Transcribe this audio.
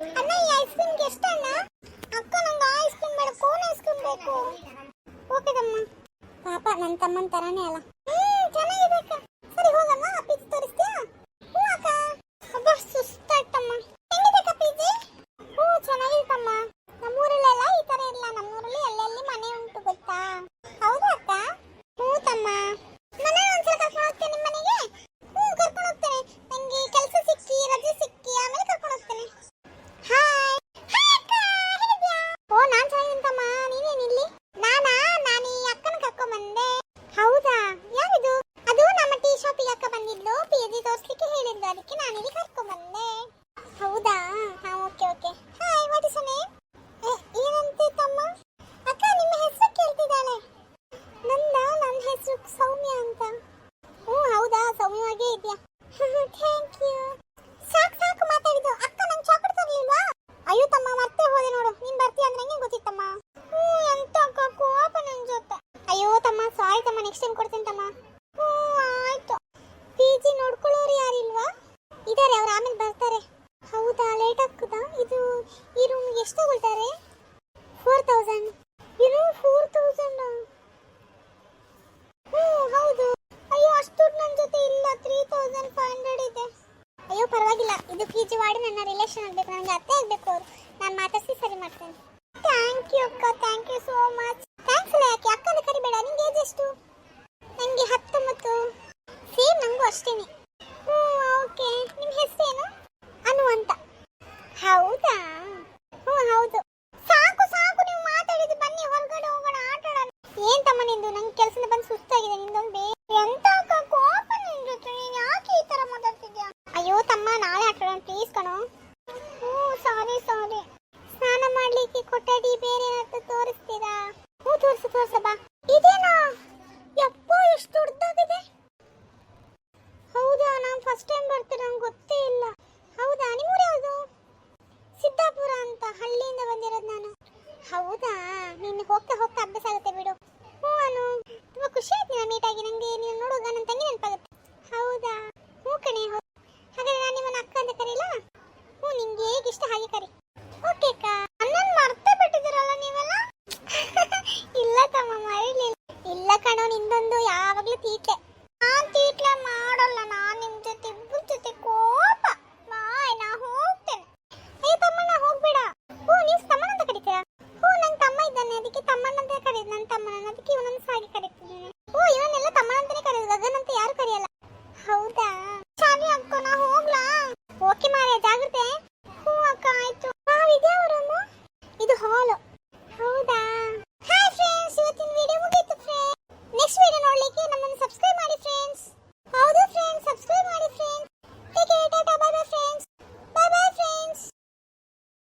ಅಣ್ಣ, ಈ ಐಸ್ ಕ್ರೀಮ್ಗೆ ಎಷ್ಟು ಅಣ್ಣ? ಅಕ್ಕ, ನಂಗೆ ಐಸ್ ಕ್ರೀಮ್ ಬೇಡ ಕೋನ್ ಐಸ್ ಕ್ರೀಮ್ ಬೇಕು. ಓಕೆ ತಮ್ಮ ಪಾಪ ನನ್ನ ತಮ್ಮನ ತರಾನೇ ಅಲ್ಲ. ಹ್ಮ್ ಚೆನ್ನಾಗಿದೆ ಅಕ್ಕ ಸರಿ, ಹೋಗಮ್ಮ. ಮತ್ತೆ ಹೋದೆ ನೋಡು. ನೀನ್ ಬರ್ತೀಯ ಅಂದ್ರೆ ನಂಗೆ ಗೊತ್ತಿತ್ತಮ್ಮ? ಹ್ಞೂ, ಎಂತ ಅಕ್ಕ, ಕೋಪ ನನ್ನ ಜೊತೆ. ಅಯ್ಯೋ ತಮ್ಮ ಸಾರಿ ತಮ್ಮ ನೆಕ್ಸ್ಟ್ ಟೈಮ್ ಕೊಡ್ತೀನಿ ತಮ್ಮ. ಹ್ಞೂ, ಆಯ್ತು. ಪಿ ಜಿ ನೋಡ್ಕೊಳ್ಳೋರು ಯಾರಿಲ್ವಾ? ಇದಾರೆ, ಅವ್ರು ಆಮೇಲೆ ಬರ್ತಾರೆ ಹೌದಾ ಲೇಟ್ ಆಗ್ತದಾ ಇದು ಈ ರೂಮ್ಗೆ ಎಷ್ಟು ತಗೊಳ್ತಾರೆ ಫೋರ್ ತೌಸಂಡ್ ಏನು ಫೋರ್ ತೌಸಂಡ್ ಹ್ಞೂ ಹೌದು ಅಯ್ಯೋ ಅಷ್ಟು ದುಡ್ಡು ನನ್ನ ಜೊತೆ ಇಲ್ಲ ತ್ರೀ ತೌಸಂಡ್ ಫೈವ್ ಹಂಡ್ರೆಡ್ ಇದೆ ಪರವಾಗಿಲ್ಲ ಇದು ಪಿ ಜಿ ವಾರ್ಡ್ ನನ್ನ ರಿಲೇಷನ್ ಆಗಬೇಕು ನನಗೆ ಅತ್ತೆ ಆಗಬೇಕು ಅವರು. ನಾನು ಮಾತಾಡಿಸಿ ಸರಿ ಮಾಡ್ತೇನೆ. ಥ್ಯಾಂಕ್ ಯು ಅಕ್ಕ thank you so much thanks ಅಲ್ಲ ಯಾಕೆ? ಅಕ್ಕನ ಕರಿಬೇಡ, ನಿಂಗೆ ಏಜ್ ಎಷ್ಟು? ನನಗೆ ಹತ್ತೊಂಬತ್ತು. ಸೇಮ್ ನನಗೂ ಅಷ್ಟೇನೆ. ಹ್ಞೂ ಓಕೆ ನಿಮ್ಮ ಹೆಸರೇನು? ಅನು ಅಂತ. ಹೌದಾ? ಹ್ಞೂ, ಹೌದು. ಸಾಕು ಸಾಕು, ನೀವು ಮಾತಾಡಿದ್ದು ಬನ್ನಿ, ಹೊರಗಡೆ ಹೋಗೋಣ ಆಟ ಆಡೋಣ ಏನ್ ತಮ್ಮ ನಿಂದು? ನಂಗೆ ಕೆಲಸದಿಂದ ಬಂದು ಸುಸ್ತಾಗಿದೆ, ನಿಂದೊಂದು ಬೇರೆ ಎಂತ? ನೀನು ಹೋಗ್ತಾ ಹೋಗ್ತಾ ಅಭ್ಯಾಸ ಆಗುತ್ತೆ ಬಿಡು ಅದಕ್ಕೆ ಇವನನ್ನು ಸಾಗಿ ಓ ಇವನ್ನೆಲ್ಲ ತಮ್ಮ ಅಂತಾನೆ ಕರೆಯೋದು. ಗಗನ್ ಅಂತ ಯಾರು ಕರೆಯಲ್ಲ. ಹೌದಾ? ಸರಿ ಅಕ್ಕ ನಾ ಹೋಗ್ಲಾ? ಓಕೆ ಮಾರ್ಯ ಜಾಗ್ರತೆ.